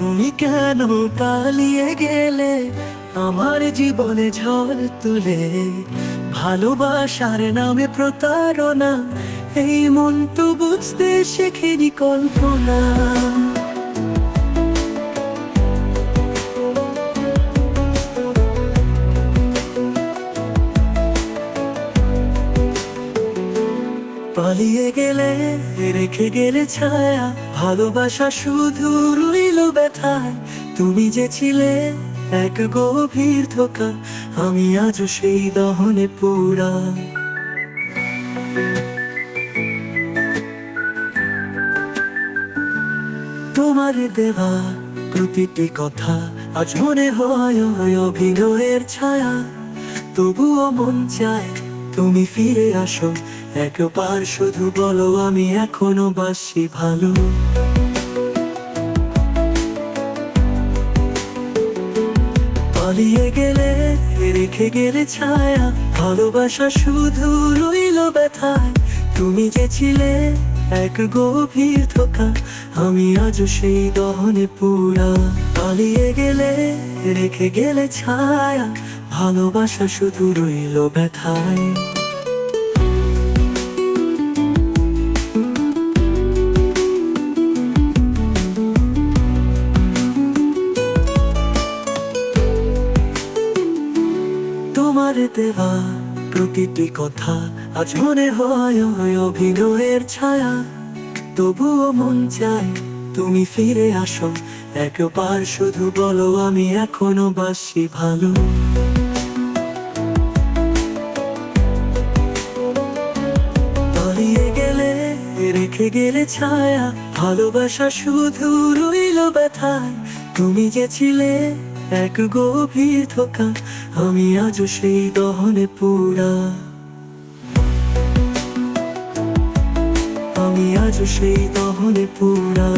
তুমি কেন পালিয়ে গেলে? আমার জীবনে ঝড় তুলে। ভালোবাসার নামে প্রতারণা, এই মন তো বুঝতে শেখেনি কল্পনা। পালিয়ে গেলে, রেখে গেলে ছায়া, ভালোবাসা শুধু রইল ব্যথায়। তুমি যে ছিলে এক গভীর ধোকা, আমি আজও সেই দহনে পুরা তোমার দেওয়া প্রতিটি কথা আজ মনে হয় অভিনয়ের ছায়া। তবুও মন চায় তুমি ফিরে আসো, একবার শুধু বলো আমি এখনও বাসি ভালো। পালিয়ে গেলে, রেখে গেলে ছায়া, ভালোবাসা শুধু রইল ব্যথায়। তুমি যে ছিলে এক গভীর ধোকা। আমি আজ সেই দহনে পুরা। পালিয়ে গেলে, রেখে গেলে ছায়া। ভালোবাসা শুধু রইল ব্যথায়। তোমার দেওয়া প্রতিটি কথা আজ মনে হয় অভিনয়ের ছায়া। তবুও মন চায় তুমি ফিরে আসো। একবার শুধু বলো, আমি এখনও বাসি ভালো। রেখে গেলে ছায়া। ভালোবাসা শুধু রইল ব্যথায়। তুমি যে ছিলে এক গভীর ধোকা। আমি আজও সেই দহনে পুরা। আমি আজও সেই দহনে পুরা।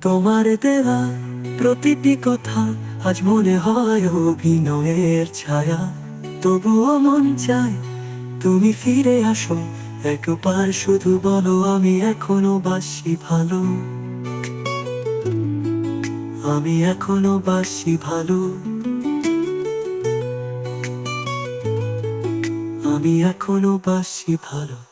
তোমার দেওয়া প্রতিটি কথা আজ মনে হয় অভিনয়ের ছায়া। তবুও মন চায় তুমি ফিরে আসো, একবার শুধু বলো আমি এখনও বাসি ভালো। আমি এখনও বাসি ভালো। আমি এখনও বাসি ভালো।